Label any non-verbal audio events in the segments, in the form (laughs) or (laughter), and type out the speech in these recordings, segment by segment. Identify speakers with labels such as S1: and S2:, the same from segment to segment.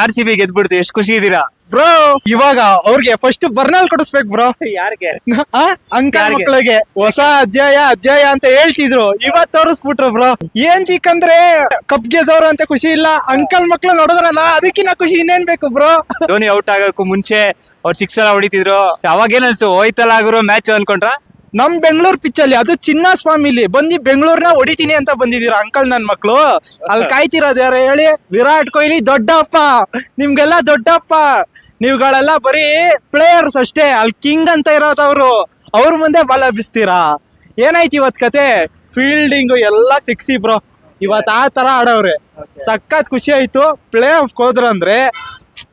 S1: R C B ಗೆದ್ಬಿಡ್ತು ಎಷ್ಟು ಖುಷಿ ಇದೀರಾ
S2: ಬ್ರೋ ಇವಾಗ ಅವ್ರಿಗೆ ಫಸ್ಟ್ ಬರ್ನಲ್ ಕೊಡಿಸ್ಬೇಕು ಬ್ರೋ.
S1: ಯಾರಿಗೆ? ಅಂಕ?
S2: ಮಕ್ಕಳಿಗೆ ಹೊಸ ಅಧ್ಯಾಯ ಅಧ್ಯಾಯ ಅಂತ ಹೇಳ್ತಿದ್ರು. ಇವತ್ ತೋರಿಸ್ಬಿಟ್ರು ಬ್ರೋ. ಏನ್ ಚಿಕ್ಕಂದ್ರೆ ಕಪ್ ಗೆದ್ದವ್ರ ಅಂತ ಖುಷಿ ಇಲ್ಲ. ಅಂಕಲ್ ಮಕ್ಳು ನೋಡಿದ್ರಲ್ಲ ಅದಕ್ಕಿನ್ನ ಖುಷಿ ಇನ್ನೇನ್ ಬೇಕು ಬ್ರೋ?
S1: ಧೋನಿ ಔಟ್ ಆಗೋಕ್ಕೂ ಮುಂಚೆ ಅವ್ರು ಸಿಕ್ಸ್ ಎಲ್ಲ ಹೊಡಿತಿದ್ರು. ಅವಾಗೇನ್ ಅನ್ಸು ಹೋಯ್ತಲ್ಲ ಆಗಿರೋ ಮ್ಯಾಚ್ ಅನ್ಕೊಂಡ್ರ?
S2: ನಮ್ ಬೆಂಗಳೂರು ಪಿಚ್ ಅಲ್ಲಿ ಅದು ಚಿನ್ನ ಸ್ವಾಮಿಲಿ ಬಂದು ಬೆಂಗಳೂರ್ನ ಹೊಡಿತೀನಿ ಅಂತ ಬಂದಿದೀರ ಅಂಕಲ್ ನನ್ ಮಕ್ಳು? ಅಲ್ಲಿ ಕಾಯ್ತಿರೋದು ಯಾರು ಹೇಳಿ? ವಿರಾಟ್ ಕೊಹ್ಲಿ ದೊಡ್ಡಪ್ಪ. ನಿಮ್ಗೆಲ್ಲ ದೊಡ್ಡಪ್ಪ. ನೀವುಗಳೆಲ್ಲ ಬರೀ ಪ್ಲೇಯರ್ಸ್ ಅಷ್ಟೇ. ಅಲ್ಲಿ ಕಿಂಗ್ ಅಂತ ಇರೋದವ್ರು ಅವ್ರ. ಮುಂದೆ ಬಾಲ ಬಿಸ್ತೀರಾ? ಏನಾಯ್ತು ಇವತ್ ಕತೆ? ಫೀಲ್ಡಿಂಗು ಎಲ್ಲ ಸಿಕ್ಸಿ ಬ್ರೋ ಇವತ್ ಆ ತರ ಆಡವ್ರೆ. ಸಖತ್ ಖುಷಿ ಆಯ್ತು. ಪ್ಲೇ ಆಫ್ ಹೋದ್ರು ಅಂದ್ರೆ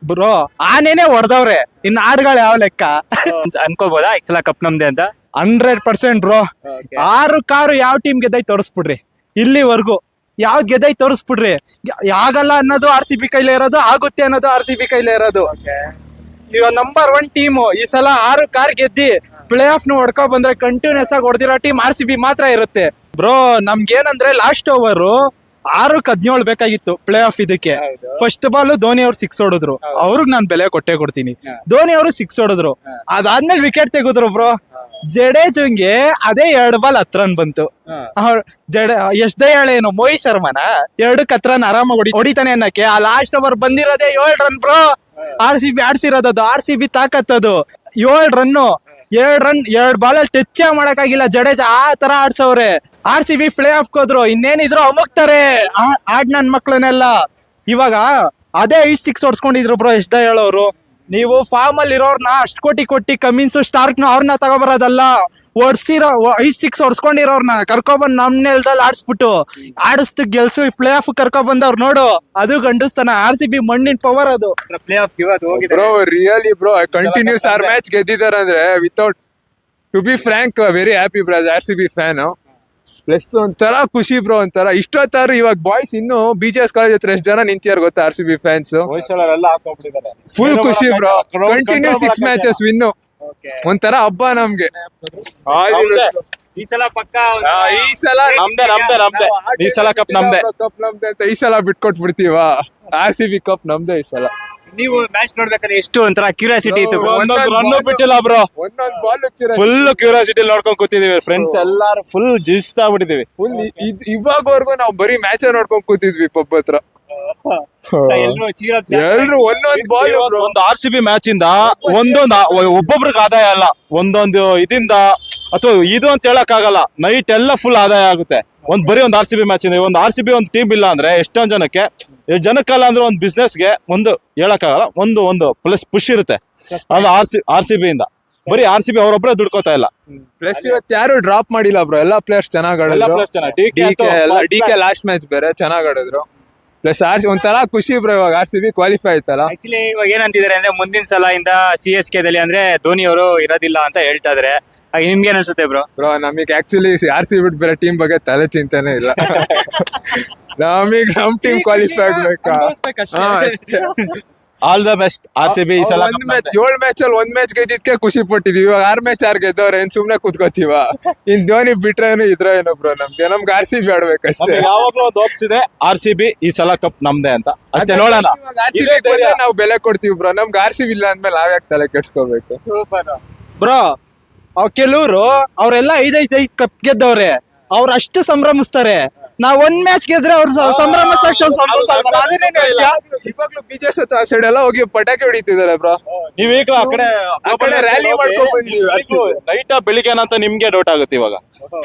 S2: ಬ್ರೋ ಆನೇನೆ ಹೊಡೆದವ್ರೆ. ಇನ್ ಆಡ್ಗಳು ಯಾವ ಲೆಕ್ಕ?
S1: ಅನ್ಕೋಬೋದಾ? ಎಕ್ಸಲ ಕಪ್ ನಮ್ದೆ ಅಂತ?
S2: ಹಂಡ್ರೆಡ್ ಪರ್ಸೆಂಟ್ ಬ್ರೋ ಆರು ಕಾರು ಯಾವ ಟೀಮ್ ಗೆದ್ದೈ ತೋರಿಸ್ಬಿಡ್ರಿ. ಇಲ್ಲಿವರೆಗೂ. ಯಾವ್ದು ಗೆದ್ದಾಯ್ ತೋರಿಸ್ಬಿಡ್ರಿ. ಆಗಲ್ಲ ಅನ್ನೋದು ಆರ್ ಸಿ ಬಿ ಕೈಲೇ ಇರೋದು ಆಗುತ್ತೆ ಅನ್ನೋದು ಆರ್ ಸಿ ಬಿ ಕೈಲೇ ಇರೋದು. ಇವಾಗ ನಂಬರ್ ಒನ್ ಟೀಮ್ ಈ ಸಲ ಆರು ಕಾರ್ ಗೆದ್ದಿ ಪ್ಲೇ ಆಫ್ ನು ಹೊಡ್ಕೊ ಬಂದ್ರೆ ಕಂಟಿನ್ಯೂಸ್ ಆಗಿ ಹೊಡೆದಿರೋ ಟೀಮ್ ಆರ್ ಸಿ ಬಿ ಮಾತ್ರ ಇರುತ್ತೆ. ಬ್ರೋ ನಮ್ಗೇನಂದ್ರೆ ಲಾಸ್ಟ್ ಓವರ್ ಆರಕ್ಕೆ ಹದಿನೇಳು ಬೇಕಾಗಿತ್ತು ಪ್ಲೇ ಆಫ್ ಇದಕ್ಕೆ ಫಸ್ಟ್ ಬಾಲ್ ಧೋನಿ ಅವ್ರು ಸಿಕ್ಸ್ ಹೊಡೆದ್ರು. ಅವ್ರಿಗೆ ನಾನು ಬೆಲೆ ಕೊಟ್ಟೆ ಕೊಡ್ತೀನಿ. ಧೋನಿ ಅವರು ಸಿಕ್ಸ್ ಹೊಡೆದ್ರು. ಅದಾದ್ಮೇಲೆ ವಿಕೆಟ್ ತೆಗೆದ್ರು ಬ್ರೋ ಜಡೇಜಂಗೆ ಅದೇ ಎರಡ್ ಬಾಲ್ ಹತ್ರನ್ ಬಂತು. ಅವ್ರ್ ಜಡೆ ಎಷ್ಟ್ ಏನು ಮೋಹಿತ್ ಶರ್ಮನ? ಎರಡಕ್ಕೆ ಹತ್ರ ಆರಾಮ ಆರಾಮಾಗಿ ಹೊಡಿ ಹೊಡಿತಾನೆ ಅನ್ನಕ್ಕೆ. ಆ ಲಾಸ್ಟ್ ಓವರ್ ಬಂದಿರೋದೇ ಏಳ್ run bro R C B ಆಡ್ಸಿರೋದದು R C B ತಾಕತ್ತದು. ಏಳ್ ರನ್ ಎರಡ್ ರನ್ ಎರಡ್ ಬಾಲ್ ಅಲ್ಲಿ ಟಚ್ ಮಾಡಕ್ಕಾಗಿಲ್ಲ. ಜಡೇಜ್ ಆ ತರ ಆಡ್ಸವ್ರೆ. R C B play off ಹೋದ್ರು. ಇನ್ನೇನಿದ್ರು ಅಮುಕ್ತಾರೆ. ಆಡ್ ನನ್ ಮಕ್ಳನ್ನೆಲ್ಲ. ಇವಾಗ ಅದೇ ಐಸ್ ಸಿಕ್ಸ್ ಹೊಡ್ಸ್ಕೊಂಡಿದ್ರು ಬ್ರೋ ಎಷ್ಟ ಹೇಳೋರು ನೀವು ಫಾರ್ಮ್ ಅಲ್ಲಿ ಇರೋರ್ನ ಅಷ್ಟು ಕೋಟಿ ಕೊಟ್ಟಿ ಕಮಿನ್ಸ್ ಸ್ಟಾರ್ಕ್ನ ಅವ್ರನ್ನ ತಗೊಬರೋದಲ್ಲ. ಹೊಡ್ಸಿರೋ ಐ ಸಿಕ್ಸ್ ಹೊಡ್ಸ್ಕೊಂಡಿರೋರ್ನ ಕರ್ಕೊಬಂದ್ ನಮ್ ನೆಲದಲ್ಲಿ ಆಡಿಸ್ಬಿಟ್ಟು ಆಡಿಸ್ತು ಗೆಲ್ಸು ಪ್ಲೇ ಆಫ್ ಕರ್ಕೊಬಂದವ್ರು ನೋಡು. ಅದು ಗಂಡಸ್ತಾನ ಆರ್ ಸಿ ಬಿ ಮಣ್ಣಿನ ಪವರ್ ಅದು.
S1: Play off
S3: bro really bro continuous R match ಗೆದ್ದಿದ್ದಾರೆ ಅಂದ್ರೆ without to be frank very happy bro R C B fan plus ಒಂಥರ ಖುಷಿ ಬ್ರೋ ಒಂಥರ. ಇಷ್ಟೊತ್ತಾರು ಇವಾಗ ಬಾಯ್ಸ್ ಇನ್ನು ಬಿ ಜಿ ಎಸ್ ಕಾಲೇಜ್ ಹತ್ರ ಎಷ್ಟು ಜನ ನಿಂತಿಯಾರ ಗೊತ್ತಾ R C B fans full ಖುಷಿ bro. Continue six matches win ಒಂಥರ ಹಬ್ಬ ನಮ್ಗೆ.
S1: ಈ ಸಲ ಪಕ್ಕ
S3: ಆ, ಈ ಸಲ
S4: ನಮ್ದೇ ನಮ್ದೇ ನಮ್ದೇ. ಈ ಸಲ ಕಪ್ ನಮ್ದೆ.
S3: ಕಪ್ ನಮ್ದೆ ಅಂತ ಈ ಸಲ ಬಿಟ್ಕೊಟ್ ಬಿಡ್ತೀವ ಆರ್ ಸಿ ಬಿ ಕಪ್ ನಮ್ದೆ ಈ ಸಲ.
S1: ನೀವು ಮ್ಯಾಚ್ ನೋಡ್ಬೇಕಾದ್ರೆ ಎಷ್ಟು ಒಂಥರ ಕ್ಯೂರಿಯಾಸಿಟಿ ಇತ್ತು.
S4: ಒಂದೊಂದು ರನ್ ಬಿಟ್ಟಿಲ್ಲ ಬ್ರೋ
S3: ಒಂದೊಂದ್ ಬಾಲ್
S4: ಫುಲ್ ಕ್ಯೂರಿಯಾಸಿಟಿ ನೋಡ್ಕೊಂಡ್ ಕೂತಿದೀವಿ. ಫ್ರೆಂಡ್ಸ್ ಎಲ್ಲಾರು ಫುಲ್ ಜಿಸ್ತಾ ಬಿಟ್ಟಿದೀವಿ
S3: ಫುಲ್ ಇವಾಗವರೆಗೂ ನಾವು ಬರೀ ಮ್ಯಾಚ್ ನೋಡ್ಕೊಂಡ್ ಕೂತಿದ್ವಿ ಪಬ್ ಹತ್ರ.
S1: ಎಲ್ರು
S3: ಒಂದೊಂದು ಬಾಲ್
S4: ಒಂದು ಆರ್ ಸಿ ಬಿ ಮ್ಯಾಚ್ ಇಂದ ಒಂದೊಂದು ಒಬ್ಬೊಬ್ರಿಗೆ ಆದಾಯ ಅಲ್ಲ. ಒಂದೊಂದು ಇದಿಂದ ಅಥವಾ ಇದು ಅಂತ ಹೇಳಕ್ ಆಗಲ್ಲ ನೈಟ್ ಎಲ್ಲ ಫುಲ್ ಆದಾಯ ಆಗುತ್ತೆ. ಒಂದ್ ಬರೀ ಒಂದು ಆರ್ ಸಿ ಬಿ ಮ್ಯಾಚ್ ಇದೆ. ಒಂದು ಆರ್ ಸಿ ಬಿ ಒಂದು ಟೀಮ್ ಇಲ್ಲ ಅಂದ್ರೆ ಎಷ್ಟೊಂದ್ ಜನಕ್ಕೆ ಜನಕ್ಕಲ್ಲ ಅಂದ್ರೆ ಒಂದು ಬಿಸ್ನೆಸ್ಗೆ ಒಂದು ಹೇಳಕ್ಕಾಗಲ್ಲ ಒಂದು ಒಂದು ಪ್ಲಸ್ ಪುಷ್ ಇರುತ್ತೆ. ಅದು R C R C B ಇಂದ. ಬರೀ ಆರ್ ಸಿ ಬಿ ಅವರೊಬ್ಬರೇ ದುಡ್ಕೋತಾ ಇಲ್ಲ.
S3: ಪ್ಲಸ್ ಇವತ್ತು ಯಾರು ಡ್ರಾಪ್ ಮಾಡಿಲ್ಲ ಬ್ರೋ ಎಲ್ಲಾ ಪ್ಲೇಯರ್ಸ್ ಚೆನ್ನಾಗ್
S4: ಎಲ್ಲ
S3: ಆಡಿದ್ರು ಡಿ ಕೆ ಲಾಸ್ಟ್ ಮ್ಯಾಚ್ ಬೇರೆ ಚೆನ್ನಾಗಿ ಆಡಿದ್ರು. ಪ್ಲಸ್ ಆರ್ ಒಂಥರ ಖುಷಿ ಬ್ರೋ ಇವಾಗ. ಆರ್ ಸಿ ಬಿ ಕ್ವಾಲಿಫೈ ಆಯ್ತಲ್ಲ.
S1: ಆಕ್ಚುಲಿ ಇವಾಗ ಏನಂತಿದ್ದಾರೆ ಅಂದ್ರೆ ಮುಂದಿನ ಸಲ ಇಂದ ಸಿ ಎಸ್ ಕೆ ದಲ್ಲಿ ಅಂದ್ರೆ ಧೋನಿ ಅವರು ಇರೋದಿಲ್ಲ ಅಂತ ಹೇಳ್ತಾ ಇದಾರೆ. ಹಾಗೆ ನಿಮ್ಗೆ ಅನ್ಸುತ್ತೆ ಬ್ರೋ
S3: ಬ್ರೋ ನಮಗೆ ಆಕ್ಚುಲಿ ಆರ್ ಸಿ ಬಿಟ್ ಬೇರೆ ಟೀಮ್ ಬಗ್ಗೆ ತಲೆ ಚಿಂತೆನೆ ಇಲ್ಲ. (laughs) ನಮಗ್ ನಮ್ team qualify ಆಗ್ಬೇಕಾ.
S4: All the best R C B ಈ ಸಲ
S3: ಒಂದ್ ಮ್ಯಾಚ್ ಏಳ್ ಮ್ಯಾಚ್ ಅಲ್ಲಿ ಒಂದ್ ಮ್ಯಾಚ್ ಗೆದ್ದಿದ್ಕೆ ಖುಷಿ ಪಟ್ಟಿದೀವಿ. ಇವಾಗ ಆರ್ ಮ್ಯಾಚ್ ಆರ್ ಗೆದ್ದವ್ರ ಏನ್ ಸುಮ್ನೆ ಕೂತ್ಕೋತೀವ? ಇನ್ ಧೋನಿ ಇದ್ರೋ ಏನೋ ಬ್ರೋ ನಮ್ಗೆ. ನಮ್ಗೆ ಆರ್ ಸಿ ಬಿ ಆಡ್ಬೇಕಷ್ಟೇ.
S4: ಯಾವಾಗ್ಲೂ ಒಂದು ಇದೆ. ಆರ್ ಸಿ ಬಿ ಈ ಸಲ ಕಪ್ ನಮ್ದೇ ಅಂತ. ಅಷ್ಟೇ ನೋಡೋಣ. ಇದೇ ಧೈರ್ಯ.
S3: ನಾವು ಬೆಲೆ ಕೊಡ್ತೀವಿ ಬ್ರೋ ನಮ್ಗೆ ಆರ್ ಸಿ ಬಿ ಇಲ್ಲ ಅಂದ್ಮೇಲೆ ನಾವ್ಯಾಕೆ ತಲೆ ಕೆಡ್ಸ್ಕೋಬೇಕು?
S2: ಬ್ರೋ ಅವ್ ಕೆಲವ್ರು ಅವ್ರೆಲ್ಲ ಐದೈದ್ ಐದ್ ಕಪ್ ಗೆದ್ದವ್ರೆ. ಅವ್ರು ಅಷ್ಟು ಸಂಭ್ರಮಿಸ್ತಾರೆ. ನಾವ್ ಒಂದ್ ಮ್ಯಾಚ್ ಗೆದ್ರೆ ಅವ್ರು ಸಂಭ್ರಮ?
S3: ಇವಾಗ್ಲೂ ಸೈಡ್ ಎಲ್ಲ ಹೋಗಿ ಪಟಾಕಿ ಹೊಡಿತಿದ್ದಾರೆ ಬ್ರೋ
S4: ನೀವ್ ಈಗ ಆ ಕಡೆ
S3: ಆ ಕಡೆ ರ್ಯಾಲಿ ಮಾಡ್ಕೊಂಡ್ ಬಂದಿದೀವಿ.
S4: ನೈಟ್ ಬೆಳಿಗ್ಗೆನ ಅಂತ ನಿಮ್ಗೆ ಡೌಟ್ ಆಗುತ್ತೆ ಇವಾಗ?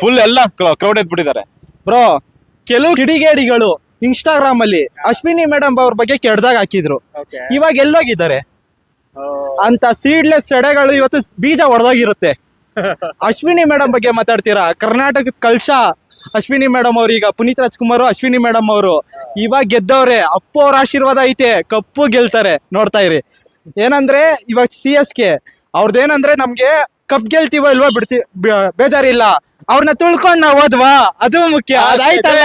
S4: ಫುಲ್ ಎಲ್ಲ ಕ್ರೌಡ್ ಎದ್ಬಿಟ್ಟಿದ್ದಾರೆ.
S2: ಬ್ರೋ ಕೆಲವು ಕಿಡಿಗೇಡಿಗಳು ಇನ್ಸ್ಟಾಗ್ರಾಮ್ ಅಲ್ಲಿ ಅಶ್ವಿನಿ ಮೇಡಮ್ ಅವ್ರ ಬಗ್ಗೆ ಕೆಡ್ದಾಗ ಹಾಕಿದ್ರು. ಇವಾಗ ಎಲ್ಲೋಗಿದ್ದಾರೆ. ಅಂತ ಸೀಡ್ಲೆಸ್ ಎಡೆಗಳು ಇವತ್ತು ಬೀಜ ಹೊಡೆದೋಗಿರುತ್ತೆ ಅಶ್ವಿನಿ ಮೇಡಮ್ ಬಗ್ಗೆ ಮಾತಾಡ್ತೀರಾ? ಕರ್ನಾಟಕದ ಕಲ್ಶ ಅಶ್ವಿನಿ ಮೇಡಮ್ ಅವ್ರು ಈಗ ಪುನೀತ್ ರಾಜ್ಕುಮಾರ್ ಅಶ್ವಿನಿ ಮೇಡಮ್ ಅವರು. ಇವಾಗ ಗೆದ್ದವ್ರೆ ಅಪ್ಪು ಅವ್ರ ಆಶೀರ್ವಾದ ಐತೆ ಕಪ್ಪು ಗೆಲ್ತಾರೆ ನೋಡ್ತಾ ಇರಿ. ಏನಂದ್ರೆ ಇವಾಗ ಸಿ ಎಸ್ ಕೆ ಅವ್ರದ್ದೇನಂದ್ರೆ ನಮ್ಗೆ ಕಪ್ ಗೆಲ್ತೀವೋ ಇಲ್ವೋ ಬಿಡ್ತಿ ಬೇಜಾರಿಲ್ಲ. ಅವ್ರನ್ನ ತುಳ್ಕೊಂಡ್ ನಾವ್ ಹೋದ್ವಾ ಅದು ಮುಖ್ಯ. ಅದಾಯ್ತಲ್ಲ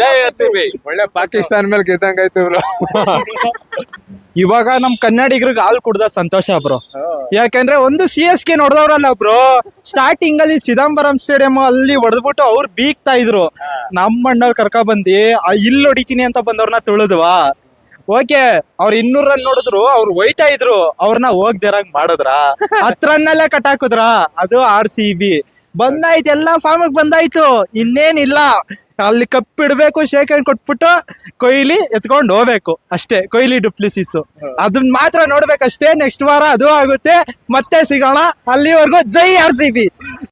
S4: ಜೈ ಆರ್ ಸಿ
S3: ಒಳ್ಳೆ ಪಾಕಿಸ್ತಾನ ಮೇಲೆ ಗೆದ್ದಂಗಾಯ್ತು ಬ್ರೋ (laughs)
S2: ಇವಾಗ ನಮ್ ಕನ್ನಡಿಗರಿಗೆ ಹಾಲು ಕುಡ್ದ ಸಂತೋಷ ಬ್ರೋ. ಯಾಕಂದ್ರೆ ಒಂದು ಸಿ ಎಸ್ ಕೆ ನೋಡ್ದವ್ರಲ್ಲ ಬ್ರೋ ಸ್ಟಾರ್ಟಿಂಗ್ ಅಲ್ಲಿ ಚಿದಂಬರಂ ಸ್ಟೇಡಿಯಂ ಅಲ್ಲಿ ಹೊಡೆದ್ಬಿಟ್ಟು ಅವ್ರು ಬೀಗ್ತಾ ಇದ್ರು. ನಮ್ಮ ಮಣ್ಣಲ್ಲಿ ಕರ್ಕ ಬಂದಿ ಇಲ್ಲಿ ಹೊಡಿತೀನಿ ಅಂತ ಬಂದವ್ರನ್ನ ತುಳಿದ್ವಾ. ಓಕೆ, ಅವ್ರ ಇನ್ನೂರ್ ರನ್ ನೋಡಿದ್ರು, ಅವ್ರು ಒಯ್ತಾ ಇದ್ರು ಅವ್ರನ್ನ ಹೋಗ್ದಿರಂಗ್ ಮಾಡಿದ್ರ? ಹತ್ರನ್ನಲ್ಲೇ ಕಟ್ ಹಾಕುದ್ರ ಅದು ಆರ್ ಸಿ ಬಿ ಬಂದಾಯ್ತು, ಎಲ್ಲಾ ಫಾರ್ಮ್ ಬಂದಾಯ್ತು. ಇನ್ನೇನಿಲ್ಲ. ಅಲ್ಲಿ ಕಪ್ ಇಡ್ಬೇಕು ಶೇಕ್ ಕೊಟ್ಬಿಟ್ಟು ಕೊಯ್ಲಿ ಎತ್ಕೊಂಡು ಹೋಗ್ಬೇಕು. ಅಷ್ಟೇ, ಕೊಯ್ಲಿ ಡುಪ್ಲಿಸಿಸ್. ಅದನ್ನ ಮಾತ್ರ ನೋಡ್ಬೇಕಷ್ಟೇ ನೆಕ್ಸ್ಟ್ ವಾರ ಅದು ಆಗುತ್ತೆ. ಮತ್ತೆ ಸಿಗೋಣ. ಅಲ್ಲಿವರೆಗೂ ಜೈ ಆರ್ ಸಿ ಬಿ